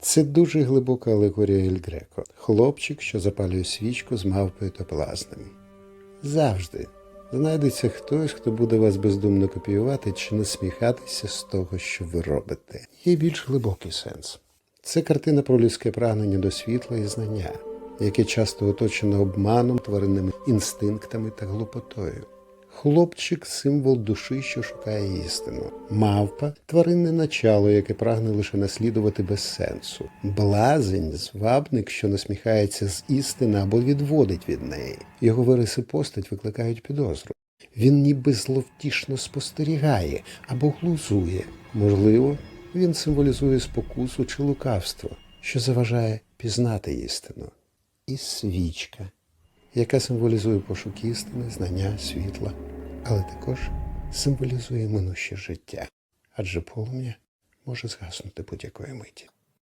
Це дуже глибока алегорія Ель Греко. Хлопчик, що запалює свічку з мавпою та плазнем. Завжди знайдеться хтось, хто буде вас бездумно копіювати чи насміхатися з того, що ви робите. Є більш глибокий сенс. Це картина про людське прагнення до світла і знання, яке часто оточено обманом, тваринними інстинктами та глупотою. Хлопчик символ душі, що шукає істину. Мавпа тваринне начало, яке прагне лише наслідувати без сенсу. Блазень звабник, що насміхається з істини або відводить від неї. Його вириси постать викликають підозру. Він ніби зловтішно спостерігає або глузує. Можливо, він символізує спокусу чи лукавство, що заважає пізнати істину. І свічка яка символізує пошук істини, знання, світла, але також символізує минуще життя, адже полум'я може згаснути будь-якої миті.